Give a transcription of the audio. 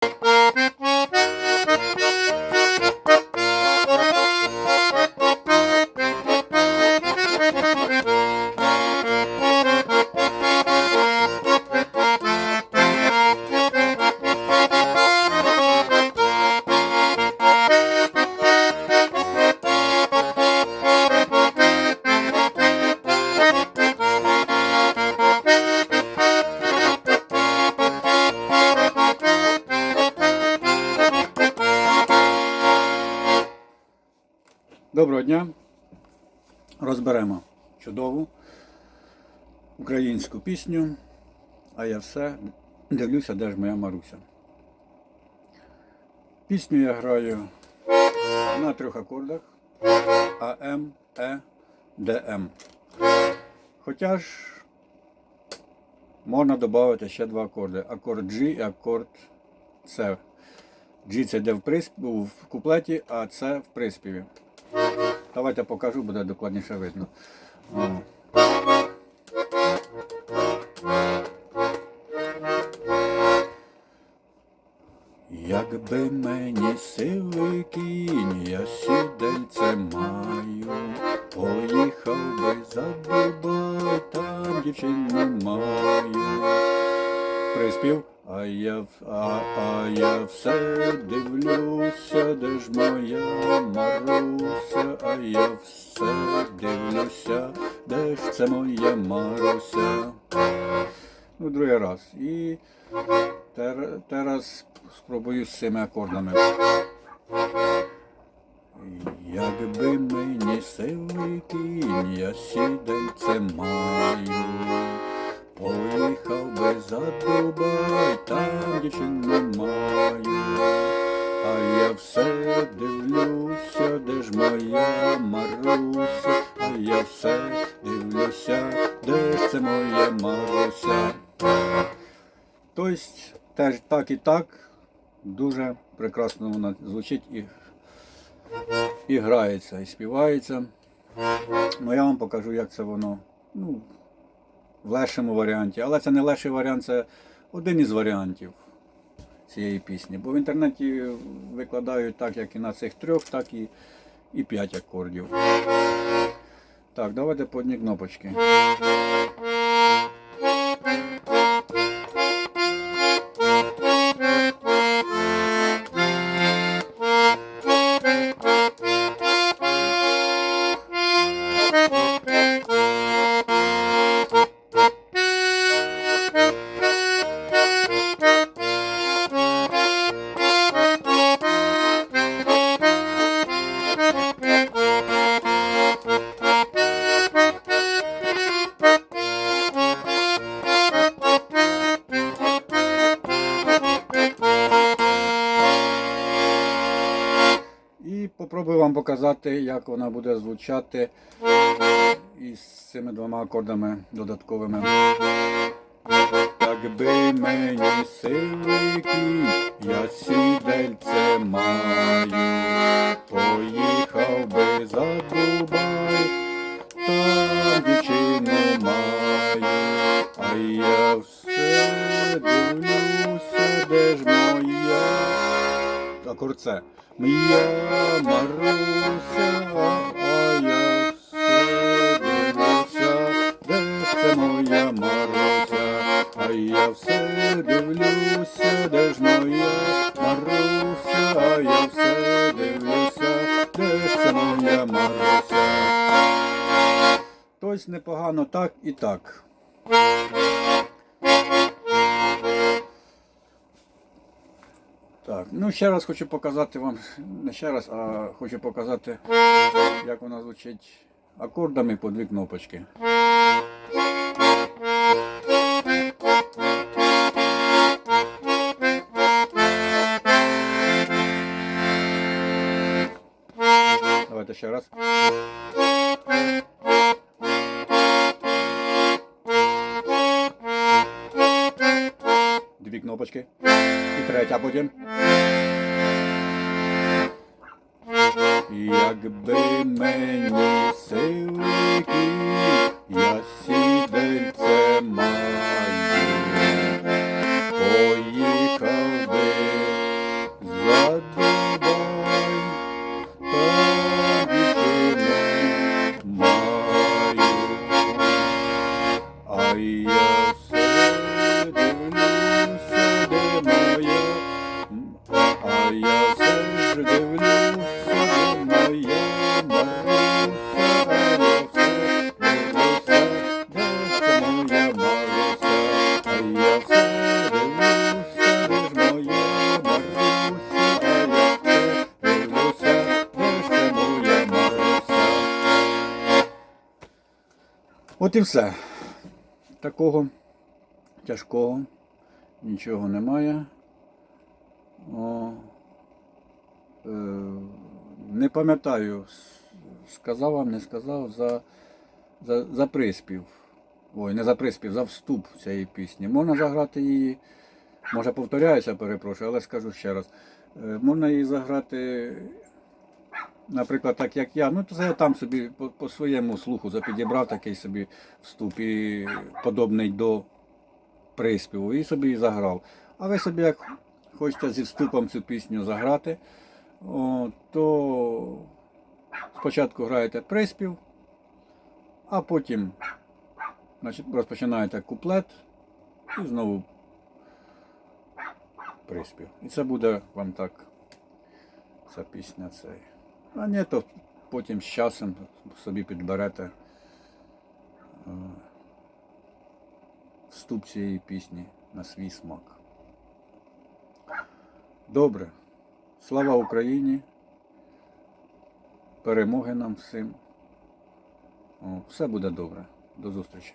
Bye. Доброго дня. Розберемо чудову українську пісню, а я все дивлюся, де ж моя Маруся. Пісню я граю на трьох акордах АМ, Е, ДМ. Хоча ж можна додати ще два акорди. Акорд G і акорд С. G це йде в, присп... в куплеті, а С в приспіві. Давайте покажу, буде докладніше видно. Якби мені сили кінь, я сідельце маю, поїхав би за Дубай, там дівчину маю. Приспів, а я, а, а я все дивлюся, де ж моя Маруся, а я все дивлюся, де ж це моя Маруся. Ну, другий раз. І тер- зараз спробую з цими акордами. Якби мені сили кінь, я сідельце маю. Поїхав би за Дубай, там дівчину маю. А я все дивлюся, де ж моя Маруся, а я все дивлюся, де ж це моя Маруся. Тобто теж так і так дуже прекрасно вона звучить і, і грається, і співається. Ну я вам покажу, як це воно. Ну, в легшому варіанті. Але це не легший варіант, це один із варіантів цієї пісні. Бо в інтернеті викладають так, як і на цих трьох, так і, і п'ять акордів. Так, давайте по одній кнопочці. Попробую вам показати, як вона буде звучати із цими двома акордами додатковими. Якби мені сили я сідельце маю, поїхав би за Дубай, там дівчину маю, а я все дивлюся, де ж моя акорд це. Моя Маруся, а я все дивлюся, де це моя Маруся, а я все дивлюся, де ж моя Маруся, а я все дивлюся, де це моя Маруся. Тобто непогано так і так. Ну ще раз хочу показати вам, не ще раз, а хочу показати, як вона звучить акордами по дві кнопочки. Давайте ще раз. Кнопочки. І третя потім. Якби мені сили От і все. Такого тяжкого нічого немає. О, е, не пам'ятаю, сказав вам, не сказав за, за, за приспів. Ой, не за приспів, за вступ цієї пісні. Можна заграти її, може повторяюся, перепрошую, але скажу ще раз. Е, Можна її заграти, наприклад, так як я. Ну, то я там собі по, по своєму слуху запідібрав такий собі вступ і подобний до приспіву, і собі і заграв. А ви собі, як хочете зі вступом цю пісню заграти, о, то спочатку граєте приспів, а потім значить, розпочинаєте куплет і знову приспів. І це буде вам так ця пісня цей. А ні, то потім з часом собі підберете е, вступ цієї пісні на свій смак. Добре. Слава Україні. Перемоги нам всім. Все буде добре. До зустрічі.